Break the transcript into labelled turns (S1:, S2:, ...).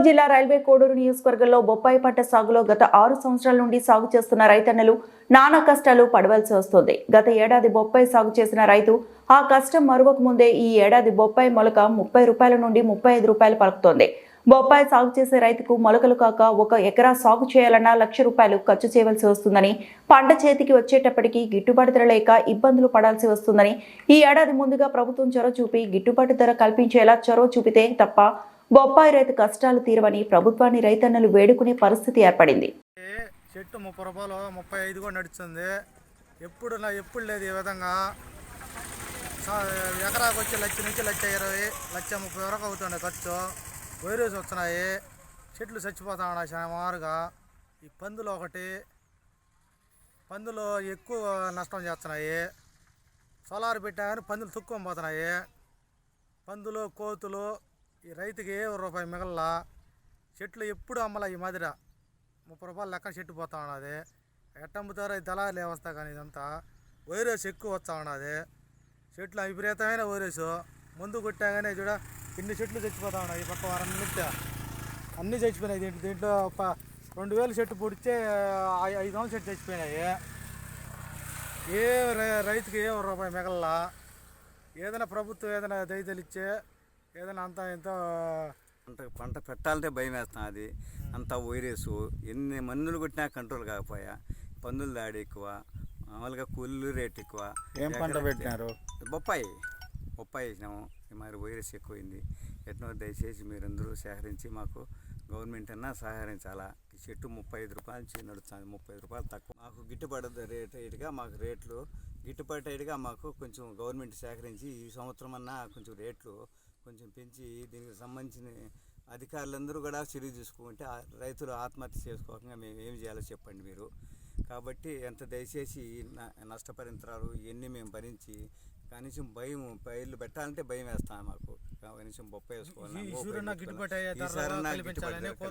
S1: మెదక్ జిల్లా రైల్వే కోడూరు నియోజకవర్గంలో బొప్పాయి పంట సాగులో గత ఆరు సంవత్సరాల నుండి సాగు చేస్తున్న రైతన్నలు నానా కష్టాలు పడవలసి వస్తుంది. గత ఏడాది బొప్పాయి సాగు చేసిన రైతు ఆ కష్టం మరువక ముందే ఈ ఏడాది బొప్పాయి మొలక ముప్పై రూపాయల నుండి ముప్పై ఐదు రూపాయలు పలుకుతోంది. బొప్పాయి సాగు చేసే రైతుకు మొలకలు కాక ఒక ఎకరా సాగు చేయాలన్నా లక్ష రూపాయలు ఖర్చు చేయవలసి వస్తుందని పంట చేతికి వచ్చేటప్పటికి గిట్టుబాటు ధర లేక ఇబ్బందులు పడాల్సి వస్తుందని ఈ ఏడాది ముందుగా ప్రభుత్వం చొరవ చూపి గిట్టుబాటు ధర కల్పించేలా చొరవ చూపితే తప్ప బొప్పాయి రైతు కష్టాలు తీరవని ప్రభుత్వాన్ని రైతన్నలు వేడుకునే పరిస్థితి ఏర్పడింది.
S2: చెట్టు ముప్పై రూపాయలు ముప్పై ఐదు కూడా నడుస్తుంది. ఎప్పుడు నా ఎప్పుడు లేదు ఈ విధంగా. ఎకరాకు వచ్చి లక్ష నుంచి లక్ష ఇరవై లక్ష ముప్పై వరకు అవుతుంది ఖర్చు. వైరస్ వస్తున్నాయి. చెట్లు చచ్చిపోతా ఉన్నాయి ఈ పందులు ఒకటి పందులు ఎక్కువ నష్టం చేస్తున్నాయి. సోలార్ పెట్టా కానీ పందులు తక్కువ పోతున్నాయి. పందులు కోతులు ఈ రైతుకి ఏ రూపాయి మిగల చెట్లు ఎప్పుడు అమ్మలా ఈ మాదిర ముప్పై రూపాయలు లెక్క చెట్టు పోతా ఉన్నది. ఎట్ట అమ్ముతారో? ఈ దళాలు లేవస్తా కానీ ఇదంతా. వైరస్ ఎక్కువ వస్తూ ఉన్నది. చెట్లు విపరీతమైన వైరస్. ముందు కొట్టాగానే చూడ ఇన్ని చెట్లు చచ్చిపోతా ఉన్నాయి ఈ పక్క వారం నిమిత్త అన్నీ చచ్చిపోయినాయి. దీంట్లో దీంట్లో ప- రెండు వేలు చెట్టు పొడితే ఐదు వందల చెట్టు చచ్చిపోయినాయి. ఏ రైతుకి ఏ రూపాయి మిగల ఏదైనా ప్రభుత్వం ఏదైనా దయతలిచ్చే ఏదైనా అంత ఎంతో
S3: పంట పంట పెట్టాలంటే భయం వేస్తాం అది. అంత వైరస్. ఎన్ని మందులు కొట్టినా కంట్రోల్ కాకపోయా. పందుల దాడి ఎక్కువ. మామూలుగా కూలీలు రేట్ ఎక్కువ.
S2: ఏం పంట పెట్టినారు?
S3: బొప్పాయి. బొప్పాయి వేసినాము. ఈ మరి వైరస్ ఎక్కువైంది. ఎట్నో దయచేసి మీరందరూ సేకరించి మాకు గవర్నమెంట్ అన్నా సహకరించాలా. ఈ చెట్టు ముప్పై ఐదు రూపాయల నుంచి నడుస్తుంది. ముప్పై ఐదు రూపాయలు తక్కువ. మాకు గిట్టుబాటు రేట్ రేటుగా మాకు రేట్లు గిట్టుబాటు రేటుగా మాకు కొంచెం గవర్నమెంట్ సేకరించి ఈ సంవత్సరం అన్నా కొంచెం రేట్లు కొంచెం పెంచి దీనికి సంబంధించిన అధికారులందరూ కూడా చర్య తీసుకుంటే రైతులు ఆత్మహత్య చేసుకోకుండా మేము ఏం చేయాలో చెప్పండి మీరు. కాబట్టి ఎంత దయచేసి నష్టపరిత్రాలు ఇవన్నీ మేము భరించి కనీసం భయం పైర్లు పెట్టాలంటే భయం వేస్తాం మాకు. కనీసం బొప్ప వేసుకోవాలి